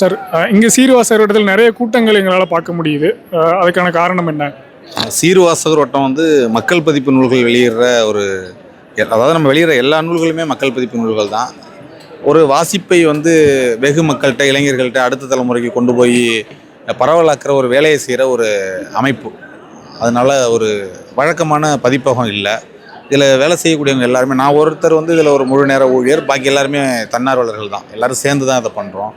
Sir இங்கே சீர்வாசகர் வட்டத்தில் நிறைய கூட்டங்கள் எங்களால் பார்க்க முடியுது. அதுக்கான காரணம் என்ன? சீர்வாசகர் வட்டம் வந்து மக்கள் பதிப்பு நூல்கள் வெளியிடுற ஒரு அதாவது நம்ம வெளியிடுற எல்லா நூல்களுமே மக்கள் பதிப்பு நூல்கள் தான். ஒரு வாசிப்பை வந்து வெகு மக்கள்கிட்ட இளைஞர்கள்ட்ட அடுத்த தலைமுறைக்கு கொண்டு போய் பரவலாக்குற ஒரு வேலையை செய்கிற ஒரு அமைப்பு. அதனால் ஒரு வழக்கமான பதிப்பகம் இல்லை. இதில் வேலை செய்யக்கூடியவங்க எல்லாருமே நான் ஒருத்தர் வந்து இதில் ஒரு முழு நேர ஊழியர் பாக்கி எல்லாருமே தன்னார்வலர்கள் தான். எல்லோரும் சேர்ந்து தான் இதை பண்ணுறோம்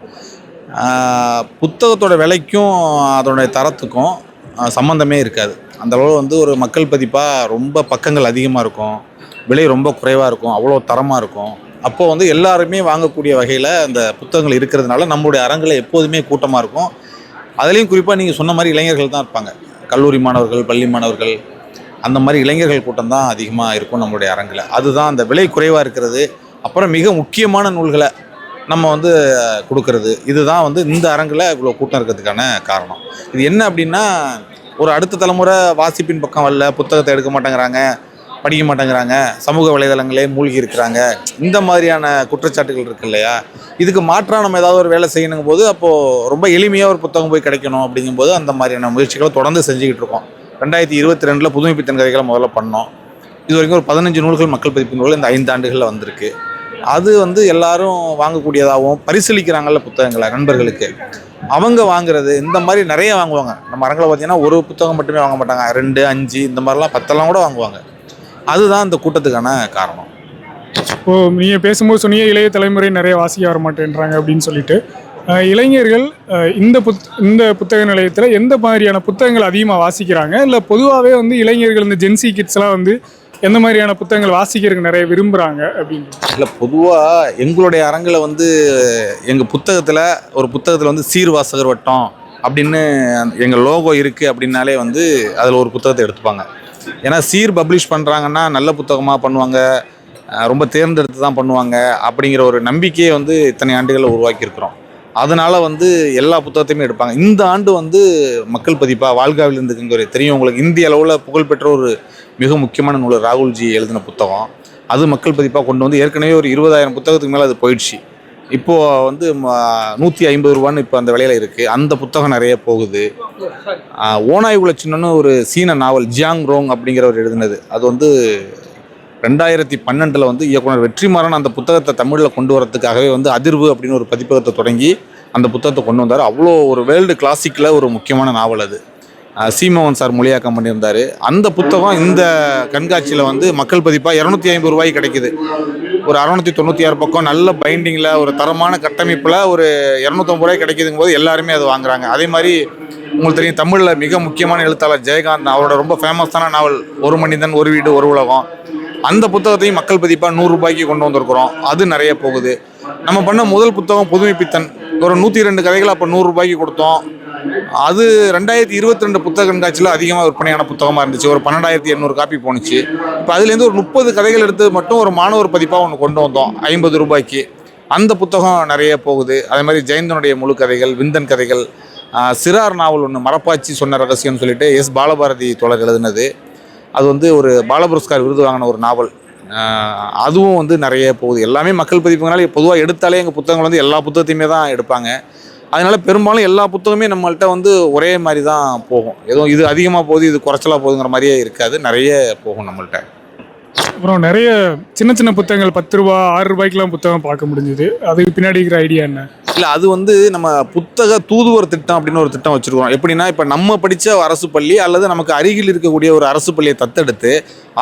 புத்தகத்தோட விலைக்கும் அதோடைய தரத்துக்கும் சம்மந்தமே இருக்காது. அந்தளவு வந்து ஒரு மக்கள் பதிப்பாக ரொம்ப பக்கங்கள் அதிகமாக இருக்கும். விலை ரொம்ப குறைவாக இருக்கும். அவ்வளோ தரமாக இருக்கும். அப்போது வந்து எல்லாருமே வாங்கக்கூடிய வகையில் அந்த புத்தகங்கள் இருக்கிறதுனால நம்மளுடைய அரங்கில் எப்போதுமே கூட்டமாக இருக்கும். அதுலேயும் குறிப்பாக நீங்கள் சொன்ன மாதிரி இளைஞர்கள் தான் இருப்பாங்க. கல்லூரி மாணவர்கள் பள்ளி மாணவர்கள் அந்த மாதிரி இளைஞர்கள் கூட்டம் தான் அதிகமாக இருக்கும் நம்மளுடைய அரங்கில். அதுதான் அந்த விலை குறைவாக இருக்கிறது. அப்புறம் மிக முக்கியமான நூல்களை நம்ம வந்து கொடுக்கறது. இதுதான் வந்து இந்த அரங்கில் இவ்வளோ கூட்டம் இருக்கிறதுக்கான காரணம். இது என்ன அப்படின்னா ஒரு அடுத்த தலைமுறை வாசிப்பின் பக்கம் வரல புத்தகத்தை எடுக்க மாட்டேங்கிறாங்க படிக்க மாட்டேங்கிறாங்க சமூக வலைதளங்களே மூழ்கி இருக்கிறாங்க. இந்த மாதிரியான குற்றச்சாட்டுகள் இருக்கு இல்லையா? இதுக்கு மாற்றாக நம்ம ஏதாவது ஒரு வேலை செய்யணுங்கும் போது அப்போது ரொம்ப எளிமையாக ஒரு புத்தகம் போய் கிடைக்கணும் அப்படிங்கும்போது அந்த மாதிரியான முயற்சிகளை தொடர்ந்து செஞ்சுக்கிட்டு இருக்கோம். ரெண்டாயிரத்தி இருபத்தி ரெண்டில் புதுமைப்பித்தன் கதைகளை முதல்ல பண்ணோம். இது வரைக்கும் ஒரு பதினஞ்சு நூல்கள் மக்கள் பதிப்பு நூல்கள் இந்த ஐந்து ஆண்டுகளில் வந்திருக்கு. அது வந்து எல்லாரும் வாங்கக்கூடியதாகவும் பரிசீலிக்கிறாங்கல்ல புத்தகங்களை நண்பர்களுக்கு. அவங்க வாங்குறது இந்த மாதிரி நிறைய வாங்குவாங்க. நம்ம அரங்கில் பார்த்தீங்கன்னா ஒரு புத்தகம் மட்டுமே வாங்க மாட்டாங்க. ரெண்டு அஞ்சு இந்த மாதிரிலாம் பத்தெல்லாம் கூட வாங்குவாங்க. அதுதான் இந்த கூட்டத்துக்கான காரணம். இப்போ நீங்கள் பேசும்போது சொன்னீங்க இளைய தலைமுறை நிறைய வாசிக்க வர மாட்டேன்றாங்க அப்படின்னு சொல்லிட்டு. இளைஞர்கள் இந்த புத் இந்த புத்தக நிலையத்தில் எந்த மாதிரியான புத்தகங்கள் அதிகமாக வாசிக்கிறாங்க? இல்லை பொதுவாகவே வந்து இளைஞர்கள் இந்த ஜென்சி கிட்ஸ்லாம் வந்து எந்த மாதிரியான புத்தகங்கள் வாசிக்கிறதுக்கு நிறைய விரும்புகிறாங்க அப்படின்னு? இல்லை பொதுவாக எங்களுடைய அரங்கில் வந்து எங்கள் புத்தகத்தில் ஒரு புத்தகத்தில் வந்து சீர்வாசகர் வட்டம் அப்படின்னு எங்கள் லோகோ இருக்குது அப்படின்னாலே வந்து அதில் ஒரு புத்தகத்தை எடுத்துப்பாங்க. ஏன்னா சீர் பப்ளிஷ் பண்ணுறாங்கன்னா நல்ல புத்தகமாக பண்ணுவாங்க ரொம்ப தேர்ந்தெடுத்து தான் பண்ணுவாங்க அப்படிங்கிற ஒரு நம்பிக்கையை வந்து இத்தனை ஆண்டுகளில் உருவாக்கியிருக்கிறோம். அதனால் வந்து எல்லா புத்தகத்தையுமே எடுப்பாங்க. இந்த ஆண்டு வந்து மக்கள் பதிப்பாக வாழ்காவில் இருந்துக்குங்கிற தெரியும் உங்களுக்கு. இந்திய அளவில் புகழ்பெற்ற ஒரு மிக முக்கியமான நூல் ராகுல்ஜி எழுதின புத்தகம். அது மக்கள் பதிப்பாக கொண்டு வந்து ஏற்கனவே ஒரு இருபதாயிரம் புத்தகத்துக்கு மேலே அது போயிடுச்சு. இப்போது வந்து நூற்றி ஐம்பது ரூபான்னு இப்போ அந்த விலையில் இருக்குது அந்த புத்தகம் நிறைய போகுது. ஓனாய் ஓநாய் சின்னன்னு ஒரு சீன நாவல் ஜியாங் ரோங் அப்படிங்கிறவர் எழுதினது. அது வந்து ரெண்டாயிரத்தி பன்னெண்டில் வந்து இயக்குனர் வெற்றிமாறன் அந்த புத்தகத்தை தமிழில் கொண்டு வரதுக்காகவே வந்து அதிர்வு அப்படின்னு ஒரு பதிப்பகத்தை தொடங்கி அந்த புத்தகத்தை கொண்டு வந்தார். அவ்வளோ ஒரு வேர்ல்டு கிளாசிக்கில் ஒரு முக்கியமான நாவல் அது. ஆஹ் சீமோகன் சார் மொழியாக்கம் பண்ணியிருந்தார். அந்த புத்தகம் இந்த கண்காட்சியில் வந்து மக்கள் பதிப்பாக இரநூத்தி ஐம்பது ரூபாய் கிடைக்குது. ஒரு அறநூற்றி தொண்ணூற்றி ஆறு பக்கம் நல்ல பைண்டிங்கில் ஒரு தரமான கட்டமைப்பில் ஒரு இரநூத்தம்பது ரூபாய் கிடைக்குதுங்கும் போது எல்லாருமே அது வாங்குறாங்க. அதே மாதிரி உங்களுக்கு தெரியும் தமிழில் மிக முக்கியமான எழுத்தாளர் ஜெயகாந்த் அவரோட ரொம்ப ஃபேமஸான நாவல் ஒரு மனிதன் ஒரு வீடு ஒரு உலகம் அந்த புத்தகத்தையும் மக்கள் பதிப்பாக நூறுரூபாய்க்கு கொண்டு வந்திருக்கிறோம். அது நிறைய போகுது. நம்ம பண்ண முதல் புத்தகம் புதுமை பித்தன் ஒரு நூற்றி ரெண்டு கதைகள் அப்போ நூறுரூபாய்க்கு கொடுத்தோம். அது ரெண்டாயிரத்தி இருபத்தி ரெண்டு புத்தக கண்காட்சியில் அதிகமாக விற்பனையான புத்தகமாக இருந்துச்சு. ஒரு பன்னெண்டாயிரத்தி எண்ணூறு காப்பி போணுச்சு. இப்போ அதுலேருந்து ஒரு முப்பது கதைகள் எடுத்து மட்டும் ஒரு மாணவர் பதிப்பாக ஒன்று கொண்டு வந்தோம். ஐம்பது ரூபாய்க்கு. அந்த புத்தகம் நிறைய போகுது. அதே மாதிரி ஜெயந்தனுடைய முழு கதைகள் விந்தன் கதைகள் சிறார் நாவல் ஒன்று மரப்பாச்சி சொன்ன ரகசியம்னு சொல்லிட்டு எஸ். பாலபாரதி தொடர் எழுதினது. அது வந்து ஒரு பாலபுரஸ்கார் விருது வாங்கின ஒரு நாவல். அதுவும் வந்து நிறைய போகுது. எல்லாமே மக்கள் பதிப்புங்கனால பொதுவாக எடுத்தாலே எங்கள் புத்தகங்கள் வந்து எல்லா புத்தகத்தையுமே தான் எடுப்பாங்க. அதனால் பெரும்பாலும் எல்லா புத்தகமே நம்மள்கிட்ட வந்து ஒரே மாதிரி தான் போகும். எதுவும் இது அதிகமாக போகுது இது குறைச்சலாக போகுதுங்கிற மாதிரியே இருக்காது. நிறைய போகும் நம்மள்கிட்ட அப்புறம் நிறைய சின்ன சின்ன புத்தகங்கள் பத்து ரூபா ஆறு ரூபாய்க்குலாம் புத்தகம் பார்க்க முடிஞ்சுது. அதுக்கு பின்னாடி இருக்கிற ஐடியா என்ன? இல்லை அது வந்து நம்ம புத்தக தூதுவர் திட்டம் அப்படின்னு ஒரு திட்டம் வச்சுருக்கோம் எப்படின்னா இப்போ நம்ம படித்த அரசு பள்ளி அல்லது நமக்கு அருகில் இருக்கக்கூடிய ஒரு அரசு பள்ளியை தத்தெடுத்து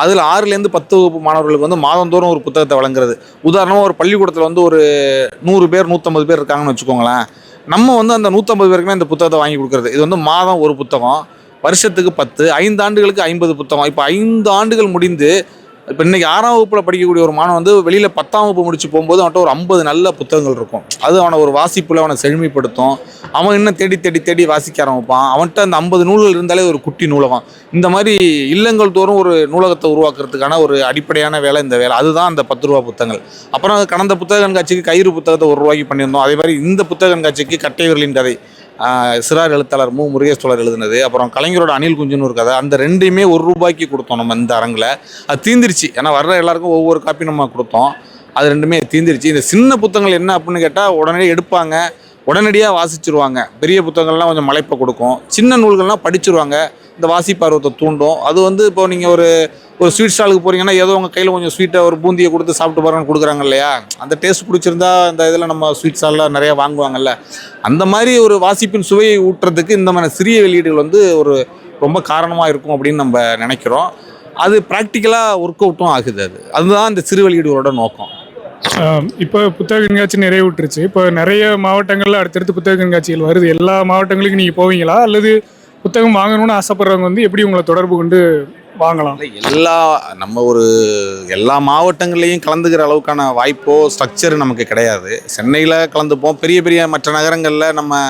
அதில் ஆறுலேருந்து பத்து வகுப்பு மாணவர்களுக்கு வந்து மாதந்தோறும் ஒரு புத்தகத்தை வழங்குறது. உதாரணமாக ஒரு பள்ளிக்கூடத்தில் வந்து ஒரு நூறு பேர் நூற்றம்பது பேர் இருக்காங்கன்னு வச்சுக்கோங்களேன். நம்ம வந்து அந்த நூற்றம்பது பேருக்குமே இந்த புத்தகத்தை வாங்கி கொடுக்குறது. இது வந்து மாதம் ஒரு புத்தகம் வருஷத்துக்கு பத்து ஐந்து ஆண்டுகளுக்கு ஐம்பது புத்தகம். இப்போ ஐந்து ஆண்டுகள் முடிந்து இப்போ இன்னைக்கு ஆறாம் வகுப்பில் படிக்கக்கூடிய ஒரு மாணவன் வந்து வெளியில் பத்தாம் வகுப்பு முடிச்சு போகும்போது அவன்கிட்ட ஒரு ஐம்பது நல்ல புத்தகங்கள் இருக்கும். அது அவனை ஒரு வாசிப்பில் அவனை செழுமைப்படுத்தும். அவன் இன்னும் தேடி தேடி தேடி வாசிக்க ஆரம்பிப்பான். அவன்கிட்ட அந்த ஐம்பது நூல்கள் இருந்தாலே ஒரு குட்டி நூலகம். இந்த மாதிரி இல்லங்கள் தோறும் ஒரு நூலகத்தை உருவாக்குறதுக்கான ஒரு அடிப்படையான வேலை இந்த வேலை. அதுதான் அந்த பத்து ரூபா புத்தகங்கள். அப்புறம் கடந்த புத்தக கண்காட்சிக்கு கயிறு புத்தகத்தை ஒரு ரூபாய்க்கு பண்ணியிருந்தோம். அதே மாதிரி இந்த புத்தக கண்காட்சிக்கு கட்டைவர்களின் கதை. சிறார் எழுத்தாளர் மு. முருகேஷ் தோழர் எழுதுனது அப்புறம் கலைஞரோட அணில் குஞ்சுன்னு ஒரு கதை அந்த ரெண்டையுமே ஒரு ரூபாய்க்கு கொடுத்தோம் நம்ம இந்த அரங்கில். அது தீந்துருச்சு. ஏன்னா வர்ற எல்லாருக்கும் ஒவ்வொரு காப்பி நம்ம கொடுத்தோம். அது ரெண்டுமே தீந்துருச்சு. இந்த சின்ன புத்தகங்கள் என்ன அப்படின்னு கேட்டால் உடனே எடுப்பாங்க. உடனடியாக வாசிச்சிருவாங்க. பெரிய புத்தகங்கள்லாம் கொஞ்சம் மலைப்பை கொடுக்கும். சின்ன நூல்கள்லாம் படிச்சிருவாங்க. இந்த வாசிப்பார்வத்தை தூண்டும். அது வந்து இப்போ நீங்கள் ஒரு ஒரு ஸ்வீட் ஸ்டாலுக்கு போகிறீங்கன்னா ஏதோ உங்கள் கையில் கொஞ்சம் ஸ்வீட்டை ஒரு பூந்தியை கொடுத்து சாப்பிட்டு பாருங்கன்னு கொடுக்குறாங்க இல்லையா? அந்த டேஸ்ட் பிடிச்சிருந்தா அந்த இதில் நம்ம ஸ்வீட் ஸ்டாலில் நிறையா வாங்குவாங்கல்ல. அந்த மாதிரி ஒரு வாசிப்பின் சுவையை ஊட்டுறதுக்கு இந்த மாதிரி சிறிய வெளியீடுகள் வந்து ஒரு ரொம்ப காரணமாக இருக்கும் அப்படின்னு நம்ம நினைக்கிறோம். அது ப்ராக்டிக்கலாக ஒர்க் அவுட்டும் ஆகுது அது. அதுதான் இந்த சிறு வெளியீடுகளோட நோக்கம். இப்போ புத்தக கண்காட்சி நிறைய விட்டுருச்சு இப்போ நிறைய மாவட்டங்களில் அடுத்தடுத்து புத்தக கண்காட்சிகள் வருது. எல்லா மாவட்டங்களுக்கும் நீங்கள் போவீங்களா? அல்லது புத்தகம் வாங்கணும்னு ஆசைப்படுறவங்க வந்து எப்படி உங்களை தொடர்பு கொண்டு வாங்கலாம்? எல்லா நம்ம ஒரு எல்லா மாவட்டங்கள்லேயும் கலந்துக்கிற அளவுக்கான வாய்ப்போ ஸ்ட்ரக்சர் நமக்கு கிடையாது. சென்னையில் கலந்துப்போம். பெரிய பெரிய மற்ற நகரங்களில் நம்ம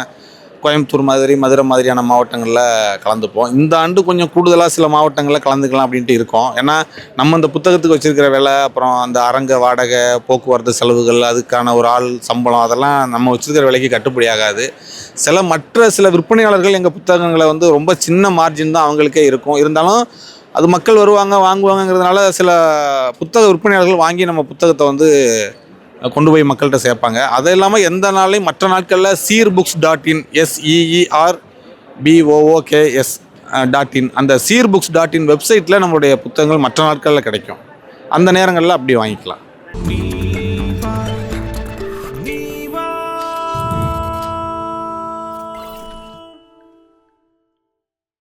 கோயம்புத்தூர் மாதிரி மதுரை மாதிரியான மாவட்டங்களில் கலந்துப்போம். இந்த ஆண்டு கொஞ்சம் கூடுதலாக சில மாவட்டங்களில் கலந்துக்கலாம் அப்படின்ட்டு இருக்கோம். ஏன்னா நம்ம இந்த புத்தகத்துக்கு வச்சுருக்கிற விலை அப்புறம் அந்த அரங்க வாடகை போக்குவரத்து செலவுகள் அதுக்கான ஒரு ஆள் சம்பளம் அதெல்லாம் நம்ம வச்சுருக்கிற விலைக்கு கட்டுப்படி ஆகாது. சில மற்ற சில விற்பனையாளர்கள் எங்கள் புத்தகங்களை வந்து ரொம்ப சின்ன மார்ஜின் தான் அவங்களுக்கே இருக்கும். இருந்தாலும் அது மக்கள் வருவாங்க வாங்குவாங்கங்கிறதுனால சில புத்தக விற்பனையாளர்கள் வாங்கி நம்ம புத்தகத்தை வந்து கொண்டு போய் மக்கள்கிட்ட சேர்ப்பாங்க. அது இல்லாமல் எந்த நாளையும் மற்ற நாட்களில் Seer Books dot in S E E R B O O K S dot in அந்த சீர் புக்ஸ் டாட் இன் வெப்சைட்டில் நம்மளுடைய புத்தகங்கள் மற்ற நாட்களில் கிடைக்கும். அந்த நேரங்களில் அப்படி வாங்கிக்கலாம்.